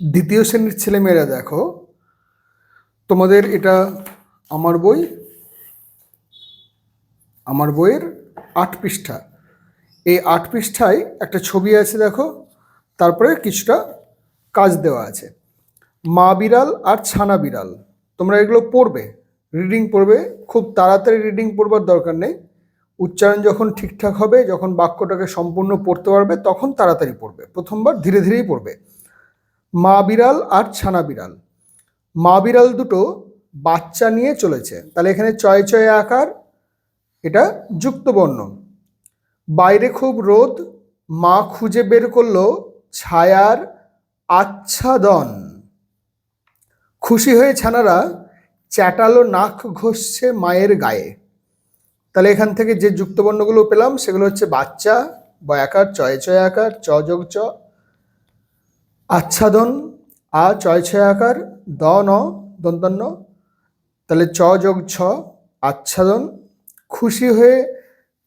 দ্বিতীয় শ্রেণির ছেলেমেয়েরা দেখো, তোমাদের এটা আমার বই, আমার বইয়ের আট পৃষ্ঠা। এই আট পৃষ্ঠায় একটা ছবি আছে দেখো, তারপরে কিছুটা কাজ দেওয়া আছে। মা বিড়াল আর ছানা বিড়াল, তোমরা এগুলো পড়বে রিডিং পড়বে, খুব তাড়াতাড়ি রিডিং পড়বার দরকার নেই। উচ্চারণ যখন ঠিকঠাক হবে, যখন বাক্যটাকে সম্পূর্ণ পড়তে পারবে, তখন তাড়াতাড়ি পড়বে, প্রথমবার ধীরে ধীরেই পড়বে। মা বিড়াল আর ছানা বিড়াল। মা বিড়াল দুটো বাচ্চা নিয়ে চলেছে। তাহলে এখানে চয় চয় আকার, এটা যুক্তবর্ণ। বাইরে খুব রোদ, মা খুঁজে বের করল ছায়ার আচ্ছাদন। খুশি হয়ে ছানারা চ্যাটালো নাক ঘষছে মায়ের গায়ে। তাহলে এখান থেকে যে যুক্তবর্ণগুলো পেলাম, সেগুলো হচ্ছে বাচ্চা, বয়াকার চয় চয় আকার, চ যোগ চ। আচ্ছাদন, আ চয় ছয় আকার দ ন দন্তন্য। তাহলে চ যোগ ছ, আচ্ছাদন। খুশি হয়ে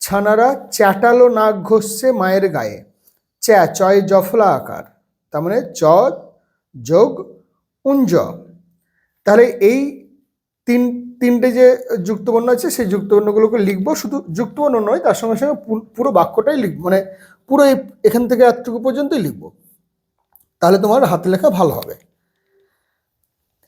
ছানারা চ্যাটালো নাক ঘষছে মায়ের গায়ে। চ্যা চয় জফলা আকার। তার মানে চ যোগ উঞ্জ। তাহলে এই তিন, তিনটে যে যুক্তবর্ণ আছে, সেই যুক্তবর্ণগুলোকে লিখব। শুধু যুক্তবর্ণ নয়, তার সঙ্গে সঙ্গে পুরো বাক্যটাই লিখব। মানে পুরো এখান থেকে এতটুকু পর্যন্তই লিখব। তাহলে তোমার হাতে লেখা ভালো হবে।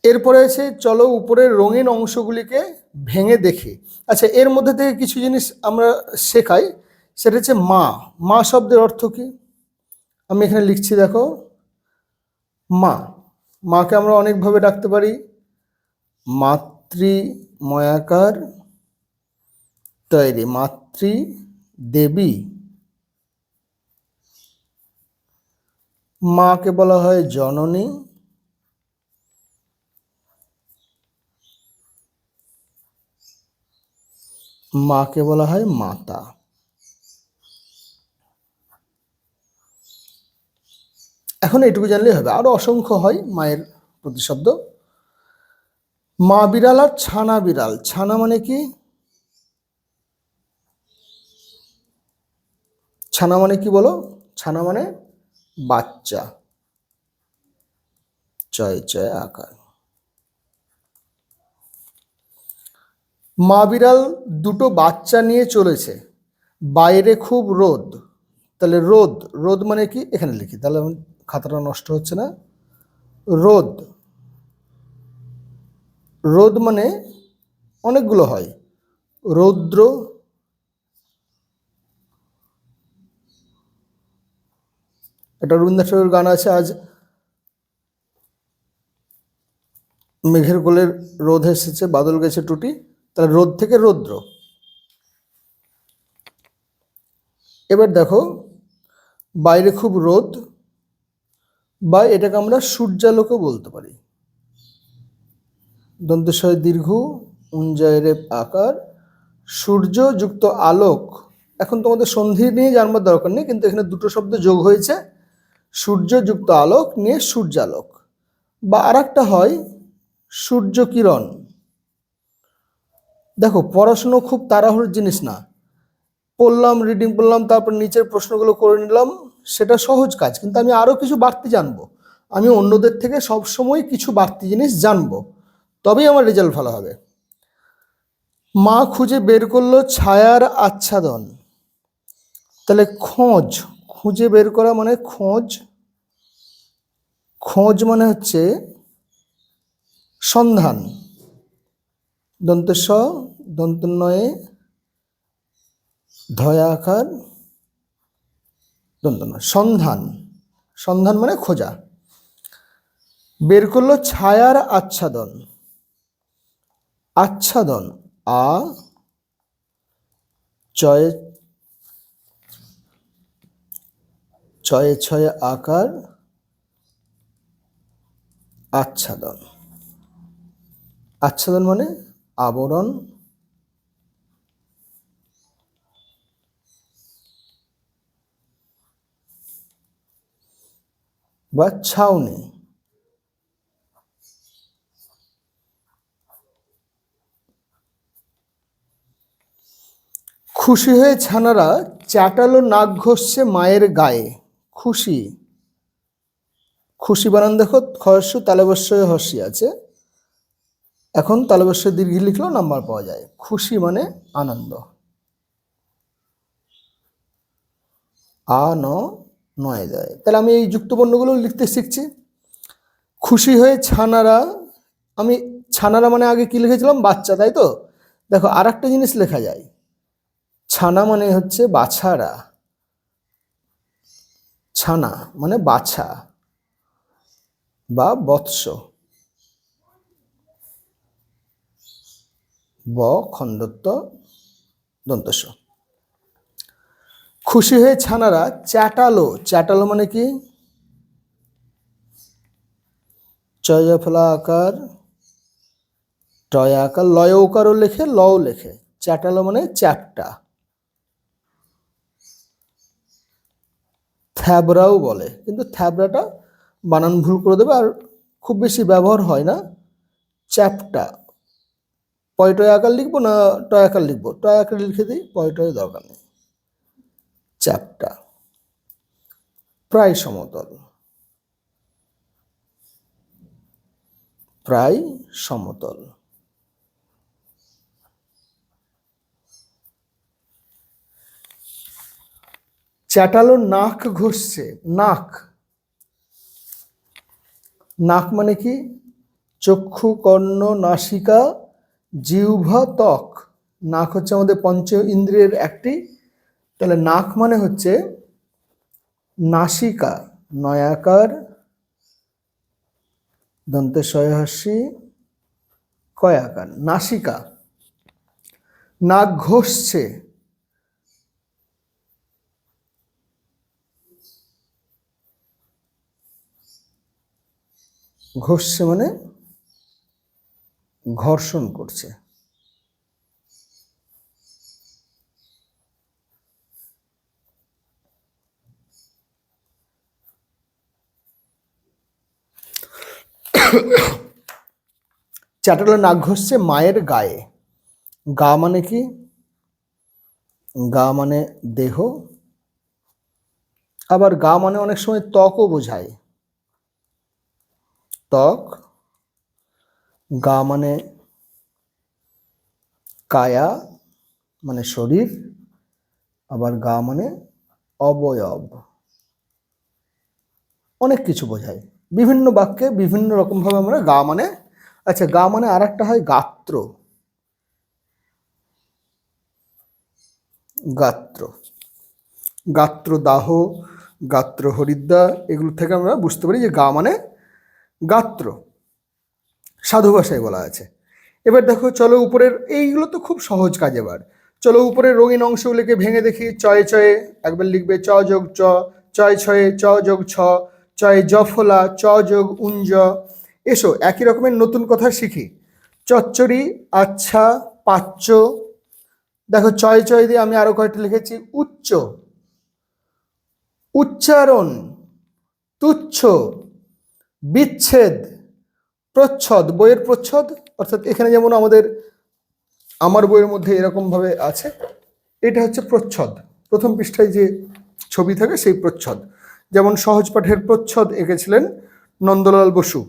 এরপরে আছে, চলো উপরের রঙিন অংশগুলিকে ভেঙে দেখি। আচ্ছা এর মধ্যে থেকে কিছু জিনিস আমরা শেখাই। সেটা হচ্ছে মা। মা শব্দের অর্থ কি? আমি এখানে লিখছি, দেখো। মা। মাকে আমরা অনেকভাবে ডাকতে পারি। মাতৃ মাতৃময়াকার তৈরি। মাতৃ দেবী মাকে বলা হয় জননী। মাকে বলা হয় মাতা। এখন এটুকু জানলেই হবে। আরও অসংখ্য হয় মায়ের প্রতিশব্দ। মা বিড়াল আর ছানা বিড়াল। ছানা মানে কি? ছানা মানে কি বলো? ছানা মানে বাচ্চা। চয় চয় আকার মা বিড়াল দুটো বাচ্চা নিয়ে চলেছে। বাইরে খুব রোদ। তাহলে রোদ রোদ মানে কি? এখানে লিখি। তাহলে খাতাটা নষ্ট হচ্ছে না। রোদ। রোদ মানে অনেকগুলো হয়। রৌদ্র একটা রবীন্দ্রনাথ ঠাকুরের গান আছে আজ। মেঘের কোলের রোদ এসেছে, বাদল গেছে টুটি, তাহলে রোদ থেকে রৌদ্র। এবার দেখো, বাইরে খুব রোদ, বা এটাকে আমরা সূর্যালোকও বলতে পারি। দন্তেশ্বয় দীর্ঘ, উঞ্জয়ের আকার, সূর্য যুক্ত আলোক। এখন তোমাদের সন্ধি নিয়ে জানবার দরকার নেই, কিন্তু এখানে দুটো শব্দ যোগ হয়েছে। সূর্য যুক্ত আলোক নিয়ে সূর্যালোক। বা আর হয় সূর্য কিরণ দেখো, পড়াশুনো খুব তাড়াহুড়োর জিনিস না। পড়লাম রিডিং পড়লাম, তারপর নিচের প্রশ্নগুলো করে নিলাম, সেটা সহজ কাজ। কিন্তু আমি আরও কিছু বাড়তি জানব। আমি অন্যদের থেকে সবসময় কিছু বাড়তি জিনিস জানব। তবেই আমার রেজাল্ট ভালো হবে। মা খুঁজে বের করল ছায়ার আচ্ছাদন। তাহলে খোঁজ খুঁজে বের করা মানে খোঁজ। খোঁজ মানে হচ্ছে সন্ধান। দন্তেশ দন্তনয়ে ধয়া আকার দন্তন সন্ধান। সন্ধান মানে খোঁজা। বের করল ছায়ার আচ্ছাদন। আচ্ছাদন, আ, চয়ে ছয়ে ছয়ে আকার আচ্ছাদন। আচ্ছাদন মানে আবরণ। বা ছাউনি। খুশি হয়ে ছানারা চাটালো নাক ঘষছে মায়ের গায়ে। খুশি। খুশি বানান দেখো খরস্য তালবস্যয় হর্ষি আছে। এখন তালবস্য দীর্ঘি লিখলেও নাম্বার পাওয়া যায়। খুশি মানে আনন্দ। আ, ন, নয় দেয় তাহলে আমি এই যুক্তবর্ণগুলো লিখতে শিখছি। খুশি হয়ে ছানারা, আমি ছানারা মানে আগে কি লিখেছিলাম? বাচ্চা, তাই তো? দেখো আর জিনিস লেখা যায়। ছানা মানে হচ্ছে বাছারা। ছানা মানে বাছা বা বৎস। ব খণ্ডত্ব দন্তস খুশি হয়ে ছানারা চ্যাটালো চ্যাটালো মানে কি? চয়ফলা আকার টয় আকার লয় ওকারও লেখে, লও লেখে। চ্যাটালো মানে চ্যাপটা। থ্যাবরাও বলে। কিন্তু থ্যাবরাটা বানান ভুল করে দেবে আর খুব বেশি ব্যবহার হয় না। চ্যাপটা। পয়টয় আকার লিখব না টয় আকার লিখব? টয় আকার লিখে দিই, পয়টয় দরকার নেই। চ্যাপটা। প্রায় সমতল। প্রায় সমতল। চ্যাটালো নাক ঘষছে, নাক। নাক মানে কি? চক্ষু, কর্ণ, নাসিকা, জিহ্বা, ত্বক। নাক হচ্ছে আমাদের পঞ্চ ইন্দ্রিয়ের একটি। তাহলে নাক মানে হচ্ছে নাসিকা, নয়াকার দন্তে সয়হাসী কয়াকার, নাসিকা। নাক ঘষছে ঘষছে মানে ঘর্ষণ করছে। চাটালো নাক ঘষছে মায়ের গায়ে। গা মানে কি? গা মানে দেহ। আবার গা মানে অনেক সময় ত্বকও বোঝায়। ত্বক, গা মানে কায়া মানে শরীর, আবার গা মানে অবয়ব। অনেক কিছু বোঝায়। বিভিন্ন বাক্যে বিভিন্ন রকমভাবে আমরা গা মানে আচ্ছা গা মানে আর একটা হয় গাত্র। গাত্র। গাত্র দাহ গাত্র হরিদ্রা এগুলো থেকে আমরা বুঝতে পারি যে গা মানে গাত্র। সাধু ভাষায় বলা আছে। এবার দেখো, চলো উপরের, এইগুলো তো খুব সহজ কাজ এবার। চলো উপরের রঙিন অংশগুলিকে ভেঙে দেখি। চয়ে চয়ে, একবার লিখবে, চ যোগ চ, চয় ছয়ে চ যোগ ছ, চয়ে জফলা চ যোগ উঞ্জ এসো, একই রকমের নতুন কথা শিখি। চচ্চড়ি আচ্ছা পাচ্য। দেখো, চয় চয় দিয়ে আমি আরও কয়েকটা লিখেছি। উচ্চ। উচ্চারণ। তুচ্ছ। বিচ্ছেদ, প্রচ্ছদ, বইয়ের প্রচ্ছদ, অর্থাৎ এখানে যেমন আমাদের আমার বইয়ের মধ্যে এরকমভাবে আছে, এটা হচ্ছে প্রচ্ছদ। প্রথম পৃষ্ঠায় যে ছবি থাকে সেই প্রচ্ছদ। যেমন সহজ পাঠের প্রচ্ছদ এঁকেছিলেন নন্দলাল বসু,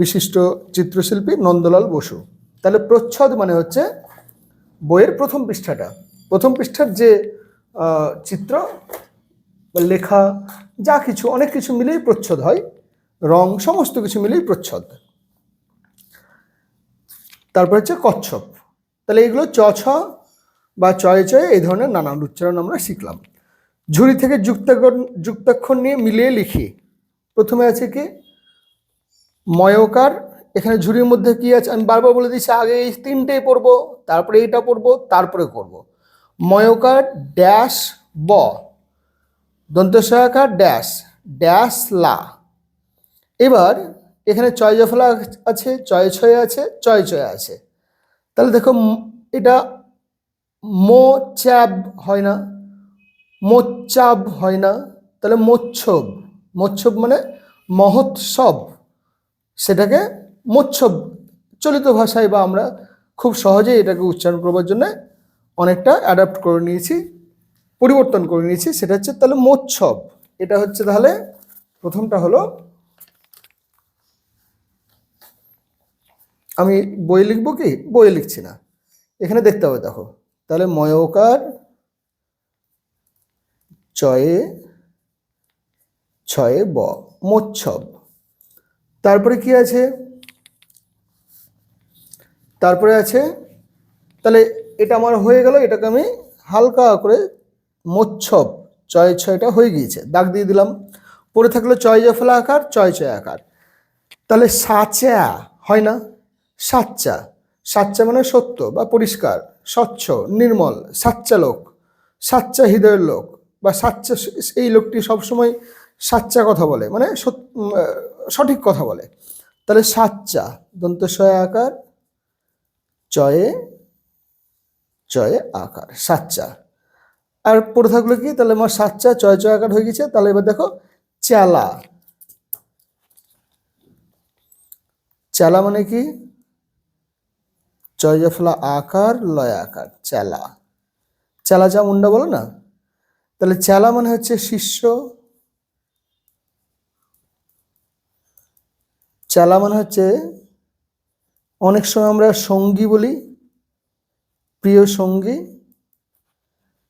বিশিষ্ট চিত্রশিল্পী নন্দলাল বসু। তাহলে প্রচ্ছদ মানে হচ্ছে বইয়ের প্রথম পৃষ্ঠাটা। প্রথম পৃষ্ঠার যে চিত্র লেখা, যা কিছু, অনেক কিছু মিলেই প্রচ্ছদ হয়। রং সমস্ত কিছু মিলেই প্রচ্ছদ। তারপর হচ্ছে কচ্ছপ। তাহলে এগুলো চ, ছ বা চয়ে চয়ে এই ধরনের নানান উচ্চারণ আমরা শিখলাম। ঝুড়ি থেকে যুক্তাক্ষর যুক্তাক্ষর নিয়ে মিলিয়ে লিখি। প্রথমে আছে কি? ময়কার, এখানে ঝুড়ির মধ্যে কি আছে? আমি বারবার বলে দিচ্ছি, আগে এই তিনটেই পড়ব, তারপরে এইটা পড়ব, তারপরে করব। ময়কার ড্যাশ ব দন্ত ড্যাশ ড্যাশ লা। এবার এখানে চয় জফলা আছে, চয় ছয় আছে, চয় চয় আছে। তাহলে দেখো এটা মো চ্যাব হয় না। মোচ্চাব হয় না। তাহলে মোচ্ছব মোচ্ছব মানে মহোৎসব। সেটাকে মোচ্ছব চলিত ভাষায় বা আমরা খুব সহজেই এটাকে উচ্চারণ করবার জন্য অনেকটা অ্যাডাপ্ট করে নিয়েছি, পরিবর্তন করে নিয়েছি। সেটা হচ্ছে তাহলে মোচ্ছব। এটা হচ্ছে তাহলে প্রথমটা হলো আমি বই লিখব কি? বই লিখছি না। এখানে দেখতে হবে, দেখো। তাহলে ময়কার চয়ে, ছয়ে ব, মোচ্ছব। তারপরে কি আছে? তারপরে আছে, তাহলে এটা আমার হয়ে গেল, এটাকে আমি হালকা করে মোচ্ছব চয় ছয়টা হয়ে গিয়েছে। দাগ দিয়ে দিলাম। পরে থাকল চয় জফলা আকার চয় চয় আকার। তাহলে সাচা, হয় না? সাচ্চা। সাচ্চা মানে সত্য বা পরিষ্কার, স্বচ্ছ, নির্মল, সাচ্চা লোক। সাচ্চা হৃদয়ের লোক বা সাচ্চা এই লোকটি সবসময় সাচ্চা কথা বলে মানে সঠিক কথা বলে। তাহলে সাচ্চা দন্তস্বয় আকার, চয়ে চয়ে আকার, সাচ্চা। আর পড়ে থাকল কি? তাহলে আমার সাচ্চা, চয় চয় আকার হয়ে গেছে। তাহলে এবার দেখো চালা চালা মানে কি? চয় জফলা আকার, লয় আকার, চালা। চালা চা মুন্ডা বলো না? তাহলে চালা মানে হচ্ছে শিষ্য। চালা মানে হচ্ছে, অনেক সময় আমরা সঙ্গী বলি, প্রিয় সঙ্গী।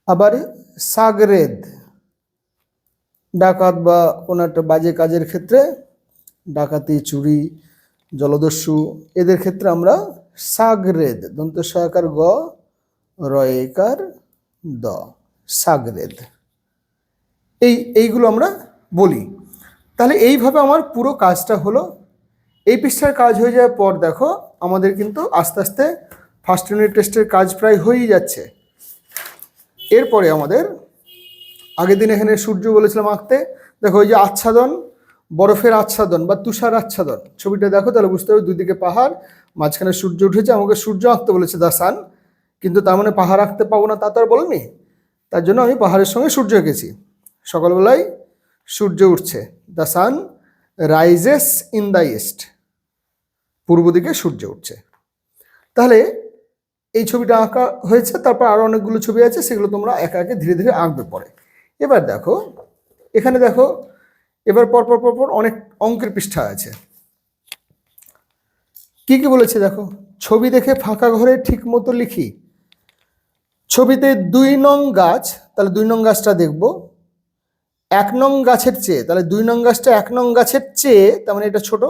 আবার সাগরেদ, ডাকাত বা কোনো একটা বাজে কাজের ক্ষেত্রে, ডাকাতি, চুরি, জলদস্যু, এদের ক্ষেত্রে আমরা সাগরেদ, দন্ত সহাকার গ, রয়েকার দ, সাগরেদ। এই, এইগুলো আমরা বলি। তাহলে এইভাবে আমার পুরো কাজটা হলো। এই পৃষ্ঠার কাজ হয়ে যাওয়ার পর দেখো, আমাদের কিন্তু আস্তে আস্তে ফার্স্ট ইউনিট টেস্টের কাজ প্রায় হয়েই যাচ্ছে। এরপরে আমাদের, আগের দিন এখানে সূর্য বলেছিলাম আঁকতে, দেখো ওই যে আচ্ছাদন, বরফের আচ্ছাদন বা তুষার আচ্ছাদন, ছবিটা দেখো, তাহলে বুঝতে হবে দুদিকে পাহাড় মাঝখানে সূর্য উঠেছে, আমাকে সূর্য আঁকতে বলেছে দা সান, কিন্তু তার মানে পাহাড় আঁকতে পাবো না তা তো আর বলেনি। তার জন্য আমি পাহাড়ের সঙ্গে সূর্য এঁকেছি। সকালবেলায় সূর্য উঠছে। The sun rises in the east, পূর্ব দিকে সূর্য উঠছে। তাহলে এই ছবিটা আঁকা হয়েছে, তারপর আরও অনেকগুলো ছবি আছে, সেগুলো তোমরা একা একে ধীরে ধীরে আঁকবে পরে। এবার দেখো, এখানে দেখো, এবার পরপর পরপর অনেক অঙ্কের পৃষ্ঠা আছে। কি কি বলেছে দেখো? ছবি দেখে ফাঁকা ঘরে ঠিক মতো লিখি। ছবিতে দুই নং গাছ, তাহলে দুই নং গাছটা দেখব। এক নং গাছের চেয়ে, তাহলে দুই নং গাছটা এক নং গাছের চেয়ে, তার মানে এটা ছোট।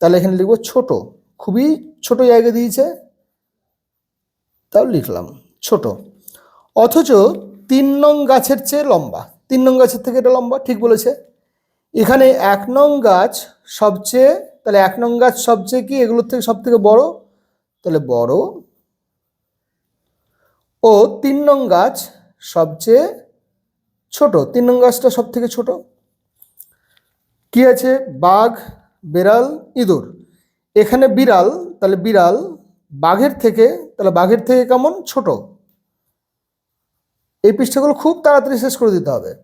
তাহলে এখানে লিখব ছোট। খুবই ছোট জায়গা দিয়েছে। তাও লিখলাম, ছোট। অথচ তিন নং গাছের চেয়ে লম্বা। তিন নং গাছের থেকে এটা লম্বা, ঠিক বলেছে। এখানে এক নং গাছ সবচেয়ে তাহলে এক নং গাছ সবচেয়ে কি? এগুলোর থেকে সব থেকে বড়? তাহলে বড়। ও তিন নং গাছ সবচেয়ে ছোট। তিন নং গাছটা সব থেকে ছোট। কি আছে? বাঘ, বেড়াল, ইঁদুর। এখানে বিড়াল, তাহলে বিড়াল বাঘের থেকে, তাহলে বাঘের থেকে কেমন? ছোট। এই পৃষ্ঠাগুলো খুব তাড়াতাড়ি শেষ করে দিতে হবে।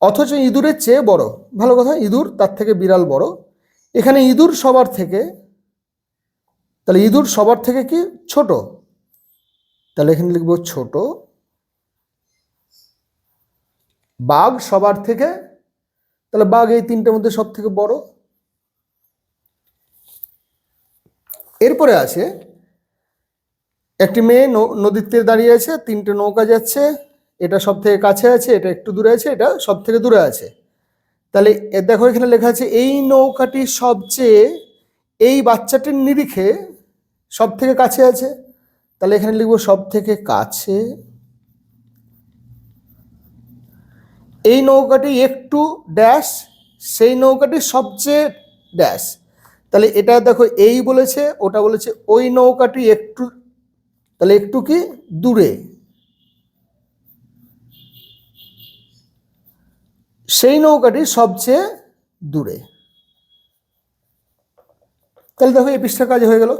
অথচ ইঁদুরের চেয়ে বড়। ভালো কথা, ইঁদুর তার থেকে বিড়াল বড়। এখানে ইঁদুর সবার থেকে, তাহলে ইঁদুর সবার থেকে কি ছোট? তাহলে এখানে লিখব ছোট। বাঘ সবার থেকে, তাহলে বাঘ এই তিনটের মধ্যে সব থেকে বড়। এরপরে আছে, একটি মেয়ে নদীর তীরে দাঁড়িয়ে আছে, তিনটে নৌকা যাচ্ছে, এটা সব থেকে কাছে আছে, এটা একটু দূরে আছে, এটা সব থেকে দূরে আছে। তাহলে দেখো এখানে লেখা আছে, এই নৌকাটি সবচেয়ে, এই বাচ্চাটির নিরিখে সব থেকে কাছে আছে। তাহলে এখানে লিখব সব থেকে কাছে। এই নৌকাটি একটু ড্যাশ, সেই নৌকাটি সবচেয়ে ড্যাশ। তাহলে এটা দেখো, এই বলেছে, ওটা বলেছে, ওই নৌকাটি একটু, তাহলে একটু কি দূরে। সেই নৌকাটি সবচেয়ে দূরে। তাহলে দেখো, এই পৃষ্ঠা কাজ হয়ে গেল।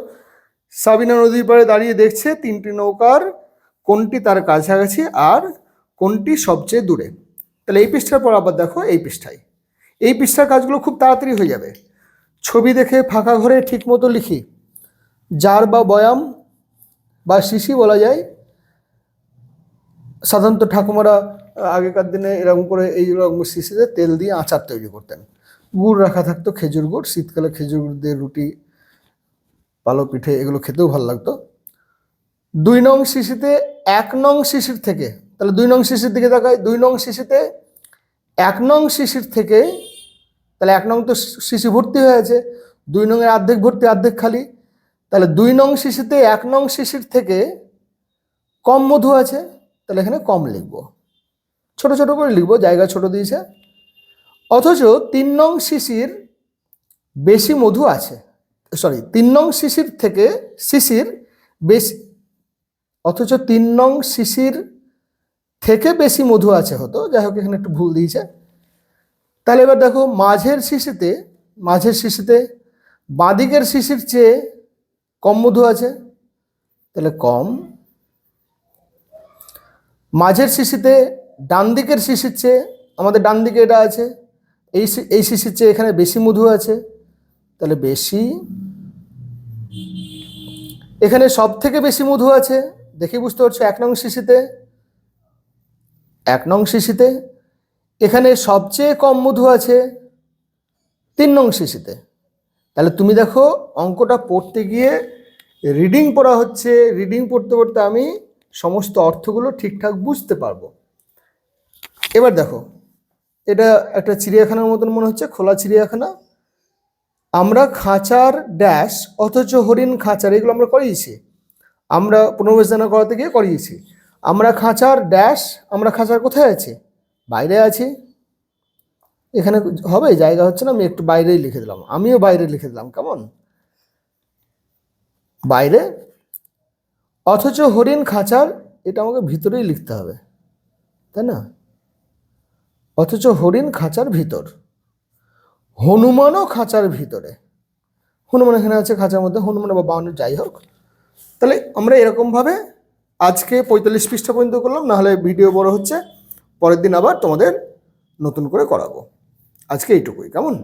সাবিনা নদীর পাড়ে দাঁড়িয়ে দেখছে তিনটি নৌকার কোনটি তার কাছাকাছি আর কোনটি সবচেয়ে দূরে। তাহলে এই পৃষ্ঠার পর আবার দেখো এই পৃষ্ঠায়। এই পৃষ্ঠার কাজগুলো খুব তাড়াতাড়ি হয়ে যাবে। ছবি দেখে ফাঁকা ঘরে ঠিকমতো লিখি। জার বা বয়াম বা শিশি বলা যায়। সাধারণত ঠাকুমারা আগেকার দিনে এরকম করে এই রকম শিশিতে তেল দিয়ে আচার তৈরি করতেন। গুড় রাখা থাকতো খেজুর গুড়, শীতকালে খেজুর গুড় দিয়ে রুটি পালো পিঠে এগুলো খেতেও ভালো লাগতো। দুই নং শিশিতে, এক নং শিশির থেকে, তাহলে দুই নং শিশির দিকে তাকায় দুই নং শিশিতে, এক নং শিশির থেকে, তাহলে এক নং তো শিশি ভর্তি হয়ে আছে দুই নংয়ের অর্ধেক ভর্তি, অর্ধেক খালি, তাহলে দুই নং শিশিতে, এক নং শিশির থেকে কম মধু আছে, তাহলে এখানে কম লিখব। ছোট ছোট করে লিখব, জায়গা ছোট দিয়েছে। অথচ তিন নং শিশির বেশি মধু আছে। সরি তিন নং শিশির থেকে শিশির বেশি অথচ তিন নং শিশির থেকে বেশি মধু আছে হতো। যাই হোক, এখানে একটু ভুল দিয়েছে। তাহলে এবার দেখো, মাঝের শিশিতে মাঝের শিশিতে বাঁদিকের শিশির চেয়ে কম মধু আছে। তাহলে কম। মাঝের শিশিতে ডান দিকের শিশির চেয়ে আমাদের ডান দিকে এটা আছে, এই এই শিশির চেয়ে এখানে বেশি মধু আছে। তাহলে বেশি, এখানে সব থেকে বেশি মধু আছে, দেখে বুঝতে পারছ এক নং শিশিতে, এক নং শিশিতে। এখানে সবচেয়ে কম মধু আছে তিন নং শিশিতে। তাহলে তুমি দেখো অঙ্কটা পড়তে গিয়ে রিডিং পড়া হচ্ছে রিডিং পড়তে পড়তে আমি সমস্ত অর্থগুলো ঠিকঠাক বুঝতে পারব। এবার দেখো, এটা একটা চিড়িয়াখানার মতন মনে হচ্ছে, খোলা চিড়িয়াখানা। আমরা খাঁচার ড্যাশ অথচ হরিণ খাঁচার, এগুলো আমরা করিয়েছি। আমরা পুনর্বেচনা করাতে গিয়ে করিয়েছি। আমরা খাঁচার ড্যাশ আমরা খাঁচার কোথায় আছি? বাইরে আছি। এখানে হবে, জায়গা হচ্ছে না, আমি একটু বাইরেই লিখে দিলাম। আমিও বাইরে লিখে দিলাম, কেমন? বাইরে? অথচ হরিণ খাঁচার, এটা আমাকে ভিতরেই লিখতে হবে, তাই না? অথচ হরিণ খাঁচার ভিতর। হনুমানও খাঁচার ভিতরে। হনুমান এখানে আছে খাঁচার মধ্যে, হনুমান বা বাউন্ড যাই হোক। তাহলে আমরা এরকমভাবে আজকে পঁয়তাল্লিশ পৃষ্ঠা পর্যন্ত করলাম নাহলে ভিডিও বড় হচ্ছে। পরের দিন আবার তোমাদের নতুন করে করাবো। আজকে এইটুকুই। কেমন?